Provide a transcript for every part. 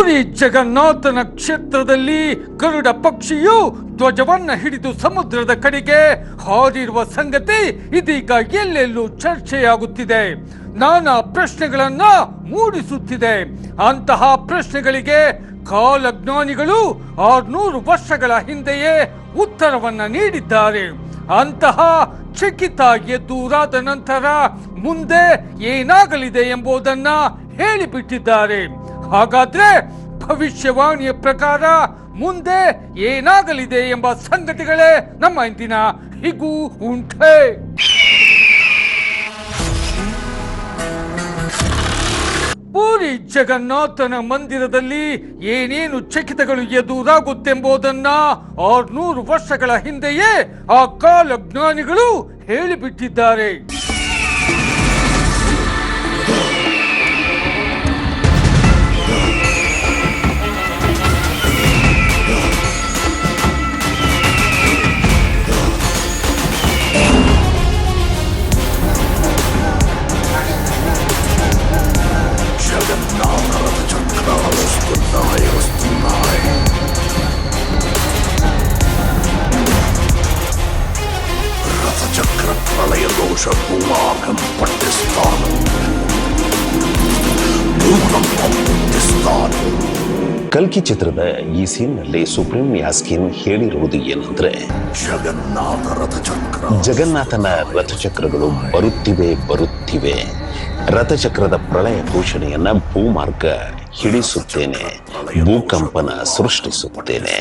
ಪೂರಿ ಜಗನ್ನಾಥನ ಕ್ಷೇತ್ರದಲ್ಲಿ ಗರುಡ ಪಕ್ಷಿಯು ಧ್ವಜವನ್ನ ಹಿಡಿದು ಸಮುದ್ರದ ಕಡೆಗೆ ಹಾರಿರುವ ಸಂಗತಿ ಇದೀಗ ಎಲ್ಲೆಲ್ಲೂ ಚರ್ಚೆಯಾಗುತ್ತಿದೆ. ನಾನಾ ಪ್ರಶ್ನೆಗಳನ್ನ ಮೂಡಿಸುತ್ತಿದೆ. ಅಂತಹ ಪ್ರಶ್ನೆಗಳಿಗೆ ಕಾಲಜ್ಞಾನಿಗಳು ಆರ್ನೂರು ವರ್ಷಗಳ ಹಿಂದೆಯೇ ಉತ್ತರವನ್ನ ನೀಡಿದ್ದಾರೆ. ಅಂತಹ ಚಕಿತ ಎದುರಾದ ನಂತರ ಮುಂದೆ ಏನಾಗಲಿದೆ ಎಂಬುದನ್ನ ಹೇಳಿಬಿಟ್ಟಿದ್ದಾರೆ. ಹಾಗಾದ್ರೆ ಭವಿಷ್ಯವಾಣಿಯ ಪ್ರಕಾರ ಮುಂದೆ ಏನಾಗಲಿದೆ ಎಂಬ ಸಂಗತಿಗಳೇ ನಮ್ಮ ಇಂದಿನ ಹಿಗೂ ಉಂಟೆ. ಪೂರಿ ಜಗನ್ನಾಥನ ಮಂದಿರದಲ್ಲಿ ಏನೇನು ಚಕಿತಗಳು ಎದುರಾಗುತ್ತೆಂಬುದನ್ನ ಆರ್ನೂರು ವರ್ಷಗಳ ಹಿಂದೆಯೇ ಆ ಕಾಲಜ್ಞಾನಿಗಳು ಹೇಳಿಬಿಟ್ಟಿದ್ದಾರೆ. பூஷபூமாகம் பட்டிஸ்தான் ಕಲ್ಕಿ ಚಿತ್ರದ ಈ ಸೀನ್ನಲ್ಲಿ ಸುಪ್ರೀಂ ಯಾಸ್ಕಿನ್ ಹೇಳಿರುವುದು ಏನಂದ್ರೆ ಜಗನ್ನಾಥ ರಥಚಕ್ರ ಜಗನ್ನಾಥನ ರಥಚಕ್ರಗಳು ಬರುತ್ತಿವೆ ಬರುತ್ತಿವೆ. ರಥಚಕ್ರದ ಪ್ರಳಯ ಘೋಷಣೆಯನ್ನ ಭೂಮಾರ್ಗ ಹಿಡಿಸುತ್ತೇನೆ, ಭೂಕಂಪನ ಸೃಷ್ಟಿಸುತ್ತೇನೆ.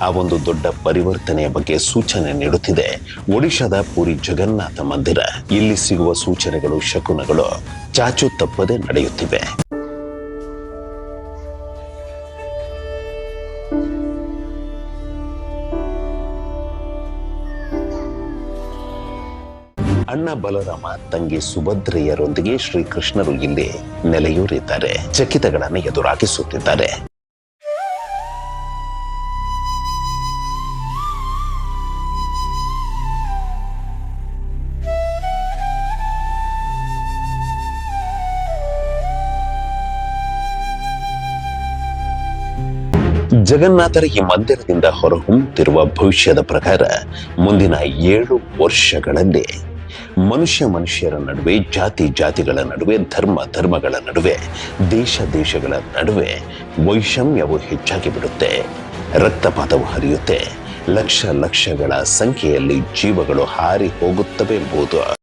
ಆ ಒಂದು ದೊಡ್ಡ ಪರಿವರ್ತನೆಯ ಬಗ್ಗೆ ಸೂಚನೆ ನೀಡುತ್ತಿದೆ. ಒಡಿಶಾದ ಪುರಿ ಜಗನ್ನಾಥ ಮಂದಿರ. ಇಲ್ಲಿ ಸಿಗುವ ಸೂಚನೆಗಳು, ಶಕುನಗಳು ಚಾಚು ತಪ್ಪದೆ ನಡೆಯುತ್ತಿವೆ. ಅಣ್ಣ ಬಲರಾಮ ತಂಗಿ ಸುಭದ್ರೆಯರೊಂದಿಗೆ ಶ್ರೀಕೃಷ್ಣರು ಇಲ್ಲಿ ನೆಲೆಯೂರಿದ್ದಾರೆ. ಚಕಿತಗಳನ್ನು ಎದುರಾಗಿಸುತ್ತಿದ್ದಾರೆ. ಜಗನ್ನಾಥರ ಈ ಮಂದಿರದಿಂದ ಹೊರಹೊಮ್ಮುತ್ತಿರುವ ಭವಿಷ್ಯದ ಪ್ರಕಾರ ಮುಂದಿನ ಏಳು ವರ್ಷಗಳಲ್ಲಿ ಮನುಷ್ಯ ಮನುಷ್ಯರ ನಡುವೆ, ಜಾತಿ ಜಾತಿಗಳ ನಡುವೆ, ಧರ್ಮ ಧರ್ಮಗಳ ನಡುವೆ, ದೇಶ ದೇಶಗಳ ನಡುವೆ ವೈಷಮ್ಯವು ಹೆಚ್ಚಾಗಿ ಬಿಡುತ್ತೆ. ರಕ್ತಪಾತವು ಹರಿಯುತ್ತೆ. ಲಕ್ಷ ಲಕ್ಷಗಳ ಸಂಖ್ಯೆಯಲ್ಲಿ ಜೀವಗಳು ಹಾರಿ ಹೋಗುತ್ತವೆ ಎಂಬುದು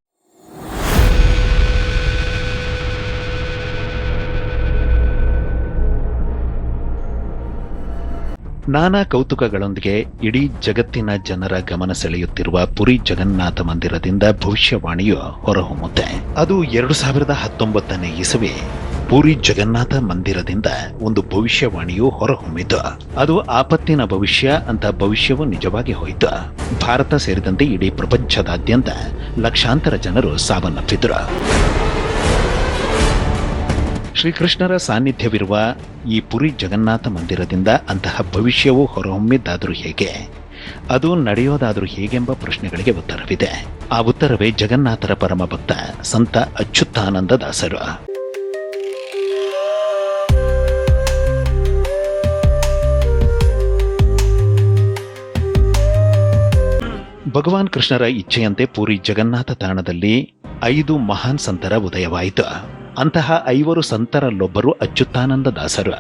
ನಾನಾ ಕೌತುಕಗಳೊಂದಿಗೆ ಇಡೀ ಜಗತ್ತಿನ ಜನರ ಗಮನ ಸೆಳೆಯುತ್ತಿರುವ ಪುರಿ ಜಗನ್ನಾಥ ಮಂದಿರದಿಂದ ಭವಿಷ್ಯವಾಣಿಯು ಹೊರಹೊಮ್ಮುತ್ತೆ. ಅದು ಎರಡು ಸಾವಿರದ ಹತ್ತೊಂಬತ್ತನೇ ಇಸವಿ ಪುರಿ ಜಗನ್ನಾಥ ಮಂದಿರದಿಂದ ಒಂದು ಭವಿಷ್ಯವಾಣಿಯು ಹೊರಹೊಮ್ಮಿತು. ಅದು ಆಪತ್ತಿನ ಭವಿಷ್ಯ ಅಂತ ಭವಿಷ್ಯವು ನಿಜವಾಗಿ ಹೋಯಿತು. ಭಾರತ ಸೇರಿದಂತೆ ಇಡೀ ಪ್ರಪಂಚದಾದ್ಯಂತ ಲಕ್ಷಾಂತರ ಜನರು ಸಾವನ್ನಪ್ಪಿದ್ರು. ಶ್ರೀಕೃಷ್ಣರ ಸಾನ್ನಿಧ್ಯವಿರುವ ಈ ಪುರಿ ಜಗನ್ನಾಥ ಮಂದಿರದಿಂದ ಅಂತಹ ಭವಿಷ್ಯವು ಹೊರಹೊಮ್ಮಿದ್ದಾದರೂ ಹೇಗೆ? ಅದು ನಡೆಯೋದಾದರೂ ಹೇಗೆಂಬ ಪ್ರಶ್ನೆಗಳಿಗೆ ಉತ್ತರವಿದೆ. ಆ ಉತ್ತರವೇ ಜಗನ್ನಾಥರ ಪರಮ ಭಕ್ತ ಸಂತ ಅಚ್ಯುತಾನಂದ ದಾಸರು. ಭಗವಾನ್ ಕೃಷ್ಣರ ಇಚ್ಛೆಯಂತೆ ಪುರಿ ಜಗನ್ನಾಥ ತಾಣದಲ್ಲಿ ಐದು ಮಹಾನ್ ಸಂತರ ಉದಯವಾಯಿತು. ಅಂತಹ ಐವರು ಸಂತರಲ್ಲೊಬ್ಬರು ಅಚ್ಯುತಾನಂದ ದಾಸರು.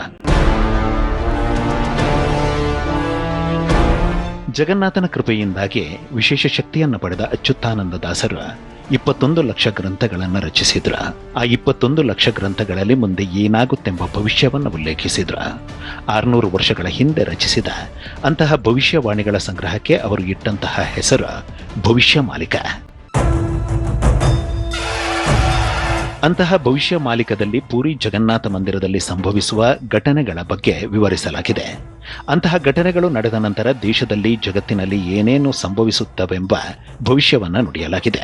ಜಗನ್ನಾಥನ ಕೃಪೆಯಿಂದಾಗಿ ವಿಶೇಷ ಶಕ್ತಿಯನ್ನು ಪಡೆದ ಅಚ್ಯುತಾನಂದ ದಾಸರು ಇಪ್ಪತ್ತೊಂದು ಲಕ್ಷ ಗ್ರಂಥಗಳನ್ನು ರಚಿಸಿದ್ರ. ಆ ಇಪ್ಪತ್ತೊಂದು ಲಕ್ಷ ಗ್ರಂಥಗಳಲ್ಲಿ ಮುಂದೆ ಏನಾಗುತ್ತೆಂಬ ಭವಿಷ್ಯವನ್ನು ಉಲ್ಲೇಖಿಸಿದ್ರ. ಆರುನೂರು ವರ್ಷಗಳ ಹಿಂದೆ ರಚಿಸಿದ ಅಂತಹ ಭವಿಷ್ಯವಾಣಿಗಳ ಸಂಗ್ರಹಕ್ಕೆ ಅವರು ಇಟ್ಟಂತಹ ಹೆಸರು ಭವಿಷ್ಯ ಮಾಲಿಕ. ಅಂತಹ ಭವಿಷ್ಯ ಮಾಲಿಕದಲ್ಲಿ ಪೂರಿ ಜಗನ್ನಾಥ ಮಂದಿರದಲ್ಲಿ ಸಂಭವಿಸುವ ಘಟನೆಗಳ ಬಗ್ಗೆ ವಿವರಿಸಲಾಗಿದೆ. ಅಂತಹ ಘಟನೆಗಳು ನಡೆದ ನಂತರ ದೇಶದಲ್ಲಿ ಜಗತ್ತಿನಲ್ಲಿ ಏನೇನು ಸಂಭವಿಸುತ್ತವೆಂಬ ಭವಿಷ್ಯವನ್ನು ನುಡಿಯಲಾಗಿದೆ.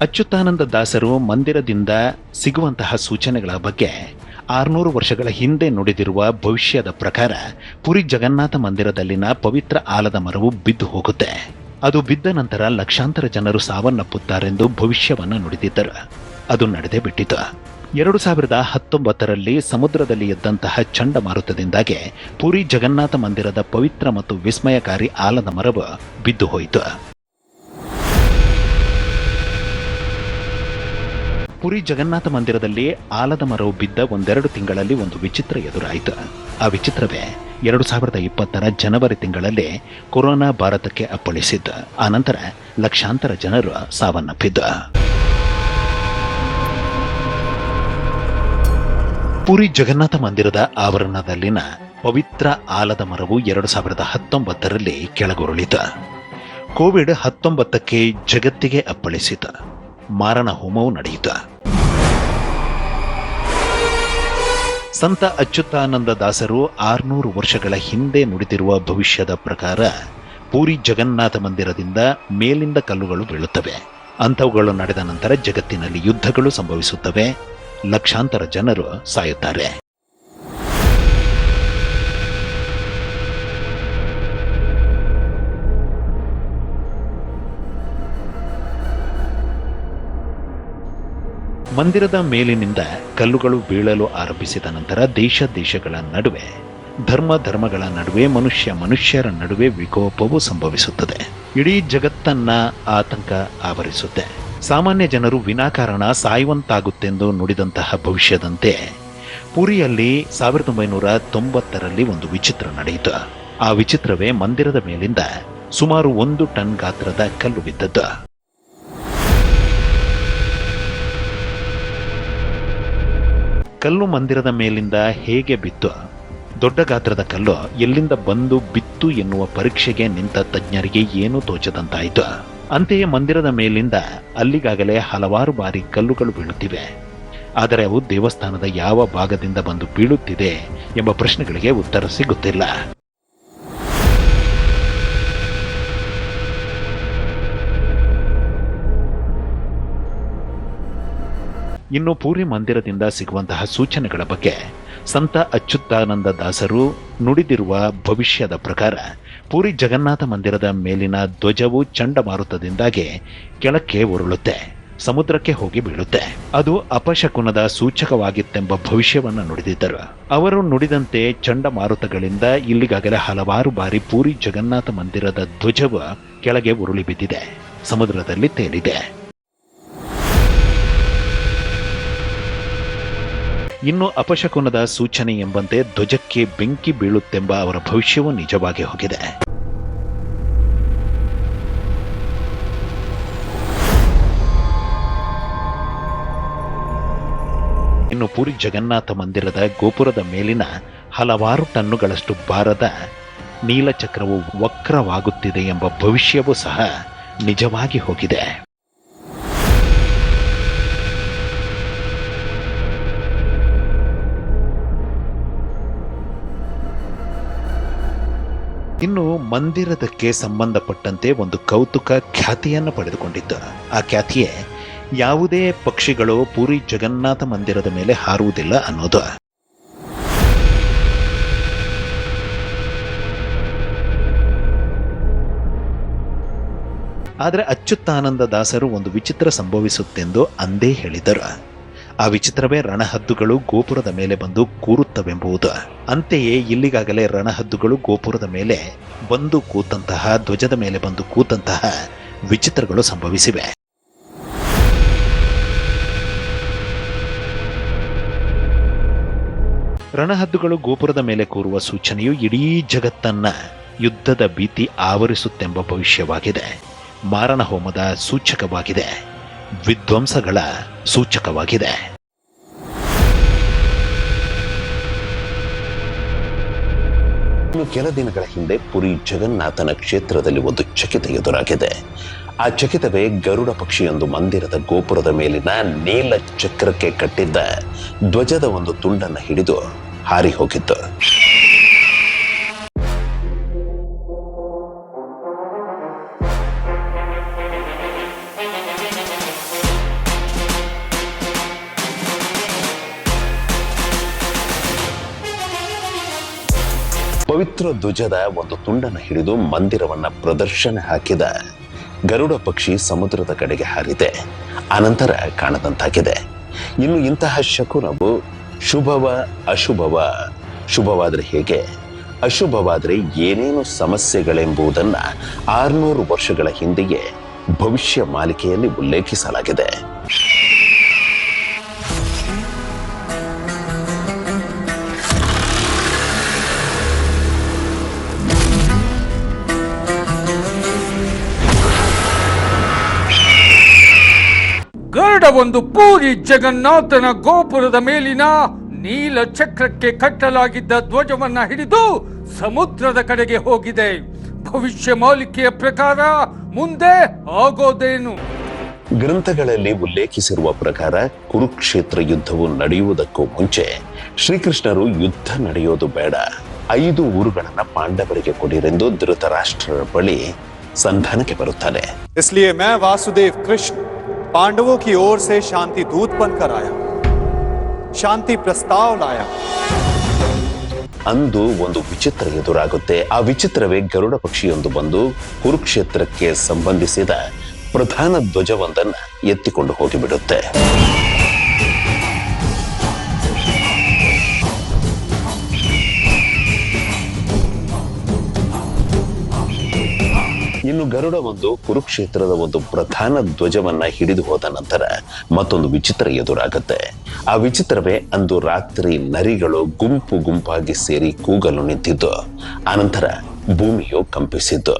ಅಚ್ಯುತಾನಂದ ದಾಸರು ಮಂದಿರದಿಂದ ಸಿಗುವಂತಹ ಸೂಚನೆಗಳ ಬಗ್ಗೆ ಆರುನೂರು ವರ್ಷಗಳ ಹಿಂದೆ ನುಡಿದಿರುವ ಭವಿಷ್ಯದ ಪ್ರಕಾರ ಪುರಿ ಜಗನ್ನಾಥ ಮಂದಿರದಲ್ಲಿನ ಪವಿತ್ರ ಆಲದ ಮರವು ಬಿದ್ದು ಹೋಗುತ್ತೆ. ಅದು ಬಿದ್ದ ನಂತರ ಲಕ್ಷಾಂತರ ಜನರು ಸಾವನ್ನಪ್ಪುತ್ತಾರೆಂದು ಭವಿಷ್ಯವನ್ನು ನುಡಿದಿದ್ದರು. ಅದು ನಡೆದೇ ಬಿಟ್ಟಿತು. ಎರಡು ಸಾವಿರದ ಹತ್ತೊಂಬತ್ತರಲ್ಲಿ ಸಮುದ್ರದಲ್ಲಿ ಎದ್ದಂತಹ ಚಂಡಮಾರುತದಿಂದಾಗಿ ಪುರಿ ಜಗನ್ನಾಥ ಮಂದಿರದ ಪವಿತ್ರ ಮತ್ತು ವಿಸ್ಮಯಕಾರಿ ಆಲದ ಮರವು ಬಿದ್ದು ಹೋಯಿತು. ಪುರಿ ಜಗನ್ನಾಥ ಮಂದಿರದಲ್ಲಿ ಆಲದ ಮರವು ಬಿದ್ದ ಒಂದೆರಡು ತಿಂಗಳಲ್ಲಿ ಒಂದು ವಿಚಿತ್ರ ಎದುರಾಯಿತು. ಆ ವಿಚಿತ್ರವೇ ಎರಡು ಸಾವಿರದ ಇಪ್ಪತ್ತರ ಜನವರಿ ತಿಂಗಳಲ್ಲಿ ಕೊರೋನಾ ಭಾರತಕ್ಕೆ ಅಪ್ಪಳಿಸಿದ್ದು. ಆನಂತರ ಲಕ್ಷಾಂತರ ಜನರು ಸಾವನ್ನಪ್ಪಿದ್ದ. ಪುರಿ ಜಗನ್ನಾಥ ಮಂದಿರದ ಆವರಣದಲ್ಲಿನ ಪವಿತ್ರ ಆಲದ ಮರವು ಎರಡು ಸಾವಿರದ ಹತ್ತೊಂಬತ್ತರಲ್ಲಿ ಕೆಳಗುರುಳಿತು. ಕೋವಿಡ್ ಹತ್ತೊಂಬತ್ತಕ್ಕೆ ಜಗತ್ತಿಗೆ ಅಪ್ಪಳಿಸಿತು. ಮಾರಣ ಹೋಮವು ನಡೆಯಿತು. ಸಂತ ಅಚ್ಯುತಾನಂದ ದಾಸರು ಆರ್ನೂರು ವರ್ಷಗಳ ಹಿಂದೆ ನುಡಿದಿರುವ ಭವಿಷ್ಯದ ಪ್ರಕಾರ ಪೂರಿ ಜಗನ್ನಾಥ ಮಂದಿರದಿಂದ ಮೇಲಿಂದ ಕಲ್ಲುಗಳು ಬೀಳುತ್ತವೆ. ಅಂಥವುಗಳು ನಡೆದ ನಂತರ ಜಗತ್ತಿನಲ್ಲಿ ಯುದ್ಧಗಳು ಸಂಭವಿಸುತ್ತವೆ. ಲಕ್ಷಾಂತರ ಜನರು ಸಾಯುತ್ತಾರೆ. ಮಂದಿರದ ಮೇಲಿನಿಂದ ಕಲ್ಲುಗಳು ಬೀಳಲು ಆರಂಭಿಸಿದ ನಂತರ ದೇಶ ದೇಶಗಳ ನಡುವೆ, ಧರ್ಮ ಧರ್ಮಗಳ ನಡುವೆ, ಮನುಷ್ಯ ಮನುಷ್ಯರ ನಡುವೆ ವಿಕೋಪವು ಸಂಭವಿಸುತ್ತದೆ. ಇಡೀ ಜಗತ್ತನ್ನ ಆತಂಕ ಆವರಿಸುತ್ತೆ. ಸಾಮಾನ್ಯ ಜನರು ವಿನಾಕಾರಣ ಸಾಯುವಂತಾಗುತ್ತೆಂದು ನುಡಿದಂತಹ ಭವಿಷ್ಯದಂತೆ ಪುರಿಯಲ್ಲಿ ಸಾವಿರದ ಒಂಬೈನೂರ ತೊಂಬತ್ತರಲ್ಲಿ ಒಂದು ವಿಚಿತ್ರ ನಡೆಯಿತು. ಆ ವಿಚಿತ್ರವೇ ಮಂದಿರದ ಮೇಲಿಂದ ಸುಮಾರು ಒಂದು ಟನ್ ಗಾತ್ರದ ಕಲ್ಲು ಬಿದ್ದದ್ದು. ಕಲ್ಲು ಮಂದಿರದ ಮೇಲಿಂದ ಹೇಗೆ ಬಿತ್ತು? ದೊಡ್ಡ ಗಾತ್ರದ ಕಲ್ಲು ಎಲ್ಲಿಂದ ಬಂದು ಬಿತ್ತು ಎನ್ನುವ ಪರೀಕ್ಷೆಗೆ ನಿಂತ ತಜ್ಞರಿಗೆ ಏನೂ ತೋಚದಂತಾಯಿತು. ಅಂತೆಯೇ ಮಂದಿರದ ಮೇಲಿಂದ ಅಲ್ಲಿಗಾಗಲೇ ಹಲವಾರು ಬಾರಿ ಕಲ್ಲುಗಳು ಬೀಳುತ್ತಿವೆ. ಆದರೆ ಅವು ದೇವಸ್ಥಾನದ ಯಾವ ಭಾಗದಿಂದ ಬಂದು ಬೀಳುತ್ತಿದೆ ಎಂಬ ಪ್ರಶ್ನೆಗಳಿಗೆ ಉತ್ತರ ಸಿಗುತ್ತಿಲ್ಲ. ಇನ್ನು ಪೂರಿ ಮಂದಿರದಿಂದ ಸಿಗುವಂತಹ ಸೂಚನೆಗಳ ಬಗ್ಗೆ ಸಂತ ಅಚ್ಯುತಾನಂದ ದಾಸರು ನುಡಿದಿರುವ ಭವಿಷ್ಯದ ಪ್ರಕಾರ ಪೂರಿ ಜಗನ್ನಾಥ ಮಂದಿರದ ಮೇಲಿನ ಧ್ವಜವು ಚಂಡಮಾರುತದಿಂದಾಗಿ ಕೆಳಕ್ಕೆ ಉರುಳುತ್ತೆ, ಸಮುದ್ರಕ್ಕೆ ಹೋಗಿ ಬೀಳುತ್ತೆ. ಅದು ಅಪಶಕುನದ ಸೂಚಕವಾಗಿತ್ತೆಂಬ ಭವಿಷ್ಯವನ್ನು ನುಡಿದಿದ್ದರು. ಅವರು ನುಡಿದಂತೆ ಚಂಡಮಾರುತಗಳಿಂದ ಇಲ್ಲಿಗಾಗಲೇ ಹಲವಾರು ಬಾರಿ ಪೂರಿ ಜಗನ್ನಾಥ ಮಂದಿರದ ಧ್ವಜವು ಕೆಳಗೆ ಉರುಳಿ ಬಿದ್ದಿದೆ, ಸಮುದ್ರದಲ್ಲಿ ತೇಲಿದೆ. ಇನ್ನು ಅಪಶಕುನದ ಸೂಚನೆ ಎಂಬಂತೆ ಧ್ವಜಕ್ಕೆ ಬೆಂಕಿ ಬೀಳುತ್ತೆಂಬ ಅವರ ಭವಿಷ್ಯವು ನಿಜವಾಗಿ ಹೋಗಿದೆ. ಇನ್ನು ಪುರಿ ಜಗನ್ನಾಥ ಮಂದಿರದ ಗೋಪುರದ ಮೇಲಿನ ಹಲವಾರು ಟನ್ನುಗಳಷ್ಟು ಭಾರದ ನೀಲಚಕ್ರವು ವಕ್ರವಾಗುತ್ತಿದೆ ಎಂಬ ಭವಿಷ್ಯವೂ ಸಹ ನಿಜವಾಗಿ ಹೋಗಿದೆ. ಇನ್ನು ಮಂದಿರದಕ್ಕೆ ಸಂಬಂಧಪಟ್ಟಂತೆ ಒಂದು ಕೌತುಕ ಖ್ಯಾತಿಯನ್ನು ಪಡೆದುಕೊಂಡಿದ್ದ. ಆ ಖ್ಯಾತಿಯೇ ಯಾವುದೇ ಪಕ್ಷಿಗಳು ಪೂರಿ ಜಗನ್ನಾಥ ಮಂದಿರದ ಮೇಲೆ ಹಾರುವುದಿಲ್ಲ ಅನ್ನೋದು. ಆದರೆ ಅಚ್ಯುತಾನಂದ ದಾಸರು ಒಂದು ವಿಚಿತ್ರ ಸಂಭವಿಸುತ್ತೆಂದು ಅಂದೇ ಹೇಳಿದರು. ಆ ವಿಚಿತ್ರವೇ ರಣಹದ್ದುಗಳು ಗೋಪುರದ ಮೇಲೆ ಬಂದು ಕೂರುತ್ತವೆಂಬುದು. ಅಂತೆಯೇ ಇಲ್ಲಿಗಾಗಲೇ ರಣಹದ್ದುಗಳು ಗೋಪುರದ ಮೇಲೆ ಬಂದು ಕೂತಂತಹ, ಧ್ವಜದ ಮೇಲೆ ಬಂದು ಕೂತಂತಹ ವಿಚಿತ್ರಗಳು ಸಂಭವಿಸಿವೆ. ರಣಹದ್ದುಗಳು ಗೋಪುರದ ಮೇಲೆ ಕೂರುವ ಸೂಚನೆಯು ಇಡೀ ಜಗತ್ತನ್ನ ಯುದ್ಧದ ಭೀತಿ ಆವರಿಸುತ್ತೆಂಬ ಭವಿಷ್ಯವಾಗಿದೆ. ಮಾರಣ ಹೋಮದ ಸೂಚಕವಾಗಿದೆ. ವಿಧ್ವಂಸಗಳ ಸೂಚಕವಾಗಿದೆ. ಕೆಲ ದಿನಗಳ ಹಿಂದೆ ಪುರಿ ಜಗನ್ನಾಥನ ಕ್ಷೇತ್ರದಲ್ಲಿ ಒಂದು ಚಕಿತ ಎದುರಾಗಿದೆ. ಆ ಚಕಿತವೇ ಗರುಡ ಪಕ್ಷಿಯೊಂದು ಮಂದಿರದ ಗೋಪುರದ ಮೇಲಿನ ನೀಲ ಚಕ್ರಕ್ಕೆ ಕಟ್ಟಿದ್ದ ಧ್ವಜದ ಒಂದು ತುಂಡನ್ನು ಹಿಡಿದು ಹಾರಿ ಹೋಗಿತ್ತು. ಧ್ವಜದ ಒಂದು ತುಂಡನ್ನು ಹಿಡಿದು ಮಂದಿರವನ್ನ ಪ್ರದರ್ಶನ ಹಾಕಿದ ಗರುಡ ಪಕ್ಷಿ ಸಮುದ್ರದ ಕಡೆಗೆ ಹಾರಿದೆ. ಅನಂತರ ಕಾಣದಂತಾಗಿದೆ. ಇನ್ನು ಇಂತಹ ಶಕುನವು ಶುಭವ ಅಶುಭವ. ಶುಭವಾದರೆ ಹೇಗೆ? ಅಶುಭವಾದರೆ ಏನೇನು ಸಮಸ್ಯೆಗಳೆಂಬುದನ್ನು ಆರ್ನೂರು ವರ್ಷಗಳ ಹಿಂದೆಯೇ ಭವಿಷ್ಯ ಮಾಲಿಕೆಯಲ್ಲಿ ಉಲ್ಲೇಖಿಸಲಾಗಿದೆ. ಒಂದು ಪೂರಿ ಜಗನ್ನಾಥನ ಗೋಪುರದ ಮೇಲಿನ ನೀಲ ಚಕ್ರಕ್ಕೆ ಕಟ್ಟಲಾಗಿದ್ದ ಧ್ವಜವನ್ನ ಹಿಡಿದು ಸಮುದ್ರದ ಕಡೆಗೆ ಹೋಗಿದೆ. ಭವಿಷ್ಯ ಮಾಲಿಕೆಯ ಪ್ರಕಾರ ಮುಂದೆ ಆಗೋದೇನು? ಗ್ರಂಥಗಳಲ್ಲಿ ಉಲ್ಲೇಖಿಸಿರುವ ಪ್ರಕಾರ ಕುರುಕ್ಷೇತ್ರ ಯುದ್ಧವು ನಡೆಯುವುದಕ್ಕೂ ಮುಂಚೆ ಶ್ರೀಕೃಷ್ಣರು ಯುದ್ಧ ನಡೆಯೋದು ಬೇಡ. ಐದು ಊರುಗಳನ್ನ ಪಾಂಡವರಿಗೆ ಕೊಡಿರೆಂದು ಧೃತರಾಷ್ಟ್ರರ ಬಳಿ ಸಂಧಾನಕ್ಕೆ ಬರುತ್ತಾನೆ ಕೃಷ್ಣ पांडवों की ओर से शांति दूत बनकर आया शांति प्रस्ताव लाया ಅಂದು ಒಂದು ವಿಚಿತ್ರ ಎದುರಾಗುತ್ತೆ ಆ ವಿಚಿತ್ರವೇ ಗರುಡ ಪಕ್ಷಿಯೊಂದು ಬಂದು ಕುರುಕ್ಷೇತ್ರಕ್ಕೆ ಸಂಬಂಧಿಸಿದ ಪ್ರಧಾನ ಧ್ವಜವೊಂದನ್ನ ಎತ್ತಿಕೊಂಡು ಹೋಗಿಬಿಡುತ್ತೆ ಇನ್ನು ಗರುಡ ಒಂದು ಕುರುಕ್ಷೇತ್ರದ ಒಂದು ಪ್ರಧಾನ ಧ್ವಜವನ್ನ ಹಿಡಿದು ಹೋದ ನಂತರ ಮತ್ತೊಂದು ವಿಚಿತ್ರ ಎದುರಾಗುತ್ತೆ. ಆ ವಿಚಿತ್ರವೇ ಅಂದು ರಾತ್ರಿ ನರಿಗಳು ಗುಂಪು ಗುಂಪಾಗಿ ಸೇರಿ ಕೂಗಲು ನಿಂತಿದ್ದು ಆನಂತರ ಭೂಮಿಯು ಕಂಪಿಸಿದ್ದು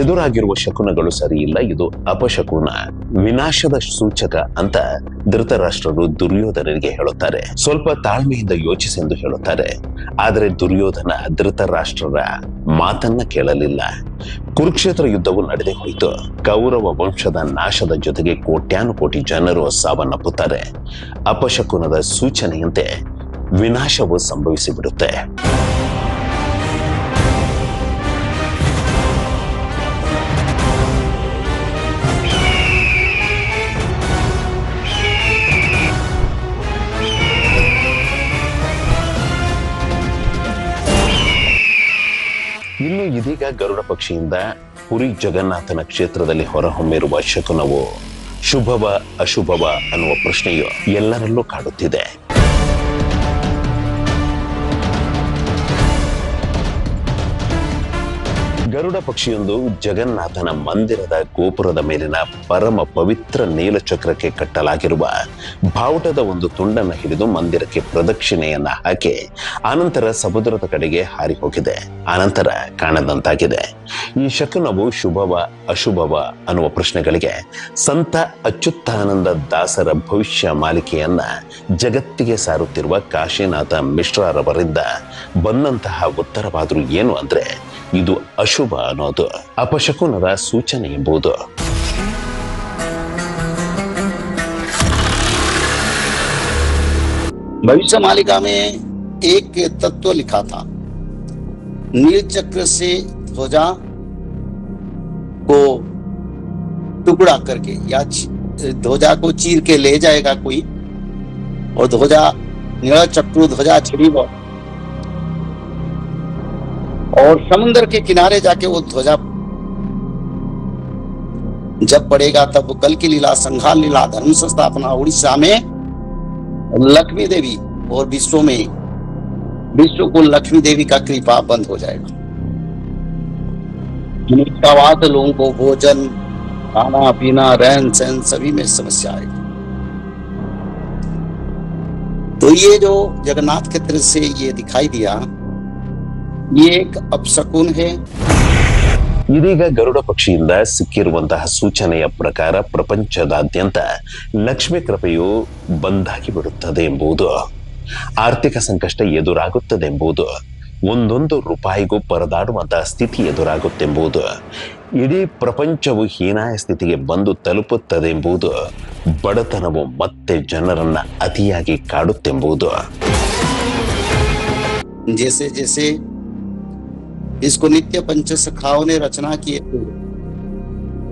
ಎದುರಾಗಿರುವ ಶಕುನಗಳು ಸರಿಯಿಲ್ಲ, ಇದು ಅಪಶಕುನ ವಿನಾಶದ ಸೂಚಕ ಅಂತ ಧೃತರಾಷ್ಟ್ರರು ದುರ್ಯೋಧನರಿಗೆ ಹೇಳುತ್ತಾರೆ. ಸ್ವಲ್ಪ ತಾಳ್ಮೆಯಿಂದ ಯೋಚಿಸೆಂದು ಹೇಳುತ್ತಾರೆ. ಆದರೆ ದುರ್ಯೋಧನ ಧೃತರಾಷ್ಟ್ರರ ಮಾತನ್ನ ಕೇಳಲಿಲ್ಲ. ಕುರುಕ್ಷೇತ್ರ ಯುದ್ಧವು ನಡೆದೇ ಹೋಯಿತು. ಕೌರವ ವಂಶದ ನಾಶದ ಜೊತೆಗೆ ಕೋಟ್ಯಾನುಕೋಟಿ ಜನರು ಸಾವನ್ನಪ್ಪುತ್ತಾರೆ. ಅಪಶಕುನದ ಸೂಚನೆಯಂತೆ ವಿನಾಶವು ಸಂಭವಿಸಿ ಇನ್ನು ಇದೀಗ ಗರುಡ ಪಕ್ಷಿಯಿಂದ ಪುರಿ ಜಗನ್ನಾಥನ ಕ್ಷೇತ್ರದಲ್ಲಿ ಹೊರಹೊಮ್ಮಿರುವ ಶಕುನವು ಶುಭವ ಅಶುಭವ ಅನ್ನುವ ಪ್ರಶ್ನೆಯು ಎಲ್ಲರಲ್ಲೂ ಕಾಡುತ್ತಿದೆ. ಗರುಡ ಪಕ್ಷಿಯೊಂದು ಜಗನ್ನಾಥನ ಮಂದಿರದ ಗೋಪುರದ ಮೇಲಿನ ಪರಮ ಪವಿತ್ರ ನೀಲಚಕ್ರಕ್ಕೆ ಕಟ್ಟಲಾಗಿರುವ ಬಾವುಟದ ಒಂದು ತುಂಡನ್ನು ಹಿಡಿದು ಮಂದಿರಕ್ಕೆ ಪ್ರದಕ್ಷಿಣೆಯನ್ನ ಹಾಕಿ ಆನಂತರ ಸಮುದ್ರದ ಕಡೆಗೆ ಹಾರಿ ಹೋಗಿದೆ ಆನಂತರ ಕಾಣದಂತಾಗಿದೆ. ಈ ಶಕುನವು ಶುಭವ, ಅಶುಭವ ಅನ್ನುವ ಪ್ರಶ್ನೆಗಳಿಗೆ ಸಂತ ಅಚ್ಯುತ್ತಾನಂದ ದಾಸರ ಭವಿಷ್ಯ ಮಾಲಿಕೆಯನ್ನ ಜಗತ್ತಿಗೆ ಸಾರುತ್ತಿರುವ ಕಾಶಿನಾಥ ಮಿಶ್ರಾರವರಿಂದ ಬಂದಂತಹ ಉತ್ತರವಾದರೂ ಏನು ಅಂದ್ರೆ ಇದು ಅಶುಭ ಅನ್ನೋದು ಅಪಶಕುನದ ಸೂಚನೆ ಎಂಬುದು भविष्य मालिका में एक तत्व लिखा था नील चक्र से ध्वजा को टुकड़ा करके या ची- ध्वजा को चीर के ले जाएगा कोई और ध्वजा नीला चक्र ध्वजा छिड़ी वो और समुद्र के किनारे जाके वो ध्वजा जब पड़ेगा तब कल की लीला, संघाल लीला, धर्म संस्थापना, उड़ीसा में लक्ष्मी देवी और विश्व में विश्व को लक्ष्मी देवी का कृपा बंद हो जाएगा। लोगों को भोजन, खाना, पीना, रहन सहन, सभी में समस्या आएगी। तो ये जो जगन्नाथ क्षेत्र से ये दिखाई दिया ये एक अपशकुन है ಇದೀಗ ಗರುಡ ಪಕ್ಷಿಯಿಂದ ಸಿಕ್ಕಿರುವಂತಹ ಸೂಚನೆಯ ಪ್ರಕಾರ ಪ್ರಪಂಚದಾದ್ಯಂತ ಲಕ್ಷ್ಮಿ ಕೃಪೆಯು ಬಂದಾಗಿ ಬಿಡುತ್ತದೆ ಎಂಬುದು ಆರ್ಥಿಕ ಸಂಕಷ್ಟ ಎದುರಾಗುತ್ತದೆ ಎಂಬುದು ಒಂದೊಂದು ರೂಪಾಯಿಗೂ ಪರದಾಡುವಂತಹ ಸ್ಥಿತಿ ಎದುರಾಗುತ್ತೆಂಬುದು ಇಡೀ ಪ್ರಪಂಚವು ಹೀನಾಯ ಸ್ಥಿತಿಗೆ ಬಂದು ತಲುಪುತ್ತದೆ ಎಂಬುದು ಬಡತನವು ಮತ್ತೆ ಜನರನ್ನ ಅತಿಯಾಗಿ ಕಾಡುತ್ತೆಂಬುದು जैसे जैसे इसको नित्य पंच सखाओं ने रचना किए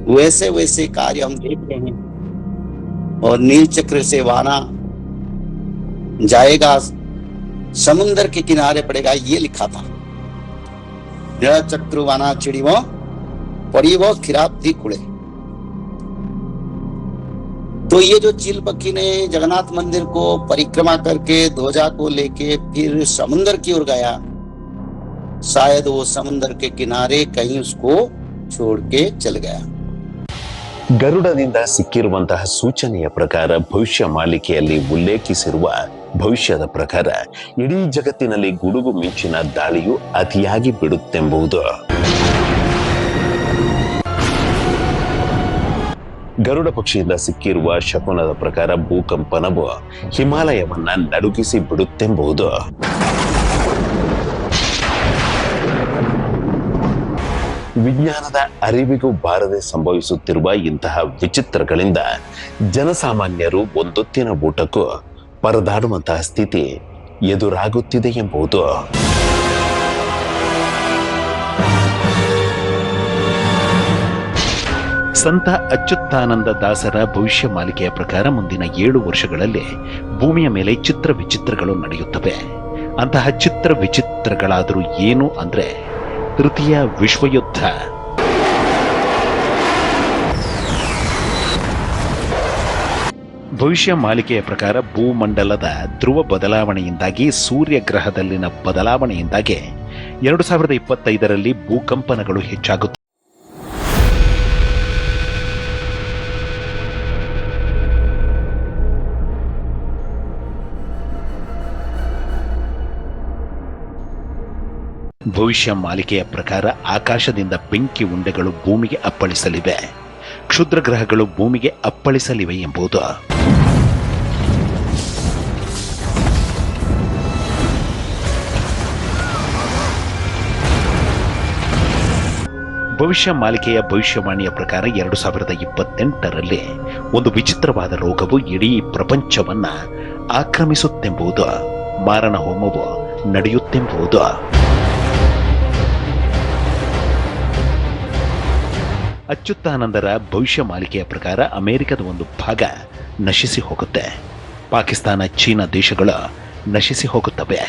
वैसे वैसे कार्य हम देख रहे हैं। और नील चक्र से वाना जाएगा समुन्दर के किनारे पड़ेगा, ये लिखा था। नील चक्र वाना चिड़ी वो पड़ी वो खिराब थी कुड़े। तो ये जो चील पक्की ने जगन्नाथ मंदिर को परिक्रमा करके, ध्वजा को लेके फिर समुन्दर की ओर गया शायद वो समुन्दर के किनारे कहीं उसको छोड़ के चल गया ಗರುಡದಿಂದ ಸಿಕ್ಕಿರುವಂತಹ ಸೂಚನೆಯ ಪ್ರಕಾರ ಭವಿಷ್ಯ ಮಾಲಿಕೆಯಲ್ಲಿ ಉಲ್ಲೇಖಿಸಿರುವ ಭವಿಷ್ಯದ ಪ್ರಕಾರ ಇಡೀ ಜಗತ್ತಿನಲ್ಲಿ ಗುಡುಗು ಮಿಂಚಿನ ದಾಳಿಯು ಅತಿಯಾಗಿ ಬಿಡುತ್ತೆಂಬುದು ಗರುಡ ಪಕ್ಷಿಯಿಂದ ಸಿಕ್ಕಿರುವ ಶಕುನದ ಪ್ರಕಾರ ಭೂಕಂಪನವು ಹಿಮಾಲಯವನ್ನ ನಡುಗಿಸಿ ಬಿಡುತ್ತೆಂಬುದು ವಿಜ್ಞಾನದ ಅರಿವಿಗೂ ಬಾರದೆ ಸಂಭವಿಸುತ್ತಿರುವ ಇಂತಹ ವಿಚಿತ್ರಗಳಿಂದ ಜನಸಾಮಾನ್ಯರು ಒಂದೊತ್ತಿನ ಊಟಕ್ಕೂ ಪರದಾಡುವಂತಹ ಸ್ಥಿತಿ ಎದುರಾಗುತ್ತಿದೆ ಎಂಬುದು. ಸಂತ ಅಚ್ಯುತ್ತಾನಂದ ದಾಸರ ಭವಿಷ್ಯ ಮಾಲಿಕೆಯ ಪ್ರಕಾರ ಮುಂದಿನ ಏಳು ವರ್ಷಗಳಲ್ಲಿ ಭೂಮಿಯ ಮೇಲೆ ಚಿತ್ರ ವಿಚಿತ್ರಗಳು ನಡೆಯುತ್ತವೆ. ಅಂತಹ ಚಿತ್ರ ವಿಚಿತ್ರಗಳಾದರೂ ಏನು ಅಂದ್ರೆ ತೃತೀಯ ವಿಶ್ವಯುದ್ಧ. ಭವಿಷ್ಯ ಮಾಲಿಕೆಯ ಪ್ರಕಾರ ಭೂಮಂಡಲದ ಧ್ರುವ ಬದಲಾವಣೆಯಿಂದಾಗಿ ಸೂರ್ಯ ಗ್ರಹದಲ್ಲಿನ ಬದಲಾವಣೆಯಿಂದಾಗಿ ಎರಡು ಸಾವಿರದ ಇಪ್ಪತ್ತೈದರಲ್ಲಿ ಭೂಕಂಪನಗಳು ಹೆಚ್ಚಾಗುತ್ತವೆ. ಭವಿಷ್ಯ ಮಾಲಿಕೆಯ ಪ್ರಕಾರ ಆಕಾಶದಿಂದ ಬೆಂಕಿ ಉಂಡೆಗಳು ಭೂಮಿಗೆ ಅಪ್ಪಳಿಸಲಿವೆ. ಕ್ಷುದ್ರ ಗ್ರಹಗಳು ಭೂಮಿಗೆ ಅಪ್ಪಳಿಸಲಿವೆ ಎಂಬುದು. ಭವಿಷ್ಯ ಮಾಲಿಕೆಯ ಭವಿಷ್ಯವಾಣಿಯ ಪ್ರಕಾರ ಎರಡು ಸಾವಿರದ ಇಪ್ಪತ್ತೆಂಟರಲ್ಲಿ ಒಂದು ವಿಚಿತ್ರವಾದ ರೋಗವು ಇಡೀ ಪ್ರಪಂಚವನ್ನ ಆಕ್ರಮಿಸುತ್ತೆಂಬುದು, ಮಾರಣ ಹೋಮವು ನಡೆಯುತ್ತೆಂಬುದು. ಅಚ್ಯುತಾನಂದರ ಭವಿಷ್ಯ ಮಾಲಿಕೆಯ ಪ್ರಕಾರ ಅಮೆರಿಕದ ಒಂದು ಭಾಗ ನಶಿಸಿ ಹೋಗುತ್ತೆ. ಪಾಕಿಸ್ತಾನ, ಚೀನಾ ದೇಶಗಳು ನಶಿಸಿ ಹೋಗುತ್ತವೆ.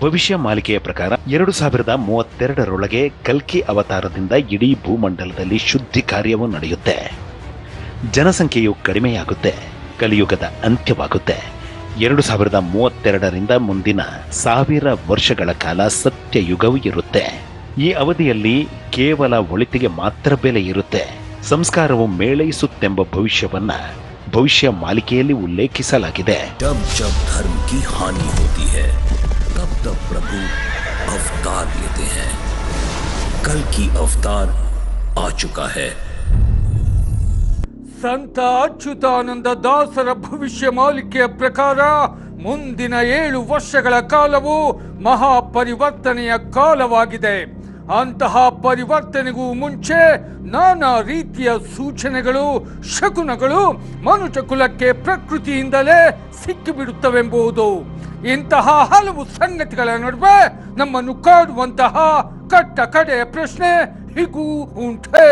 ಭವಿಷ್ಯ ಮಾಲಿಕೆಯ ಪ್ರಕಾರ ಎರಡು ಸಾವಿರದ ಮೂವತ್ತೆರಡರೊಳಗೆ ಕಲ್ಕಿ ಅವತಾರದಿಂದ ಇಡೀ ಭೂಮಂಡಲದಲ್ಲಿ ಶುದ್ಧಿ ಕಾರ್ಯವು ನಡೆಯುತ್ತೆ. ಜನಸಂಖ್ಯೆಯು ಕಡಿಮೆಯಾಗುತ್ತೆ. ಕಲಿಯುಗದ ಅಂತ್ಯವಾಗುತ್ತೆ. ಎರಡು ಸಾವಿರದ ಮೂವತ್ತೆರಡರಿಂದ ಮುಂದಿನ ಸಾವಿರ ವರ್ಷಗಳ ಕಾಲ ಸತ್ಯ ಸತ್ಯಯುಗವು ಇರುತ್ತೆ. ಈ ಅವಧಿಯಲ್ಲಿ ಕೇವಲ ಒಳಿತಿಗೆ ಮಾತ್ರ ಬೆಲೆ ಇರುತ್ತೆ. ಸಂಸ್ಕಾರವು ಮೇಳೈಸುತ್ತೆಂಬ ಭವಿಷ್ಯವನ್ನ ಭವಿಷ್ಯ ಮಾಲಿಕೆಯಲ್ಲಿ ಉಲ್ಲೇಖಿಸಲಾಗಿದೆ. ಕಲ್ಕಿ ಅವತಾರ ಆ ಚುಕಾ ಸಂತ ಅಚ್ಯುತಾನಂದ ದಾಸರ ಭವಿಷ್ಯ ಮಾಲಿಕೆಯ ಪ್ರಕಾರ ಮುಂದಿನ ಏಳು ವರ್ಷಗಳ ಕಾಲವು ಮಹಾಪರಿವರ್ತನೆಯ ಕಾಲವಾಗಿದೆ. ಅಂತಹ ಪರಿವರ್ತನೆಗೂ ಮುಂಚೆ ನಾನಾ ರೀತಿಯ ಸೂಚನೆಗಳು, ಶಕುನಗಳು ಮನುಷ್ಯ ಕುಲಕ್ಕೆ ಪ್ರಕೃತಿಯಿಂದಲೇ ಸಿಕ್ಕಿಬಿಡುತ್ತವೆಂಬುದು ಇಂತಹ ಹಲವು ಸಂಗತಿಗಳ ನಡುವೆ ನಮ್ಮನ್ನು ಕಾಡುವಂತಹ ಕಟ್ಟ ಕಡೆಯ ಪ್ರಶ್ನೆ ಹೀಗೂ ಉಂಟೆ.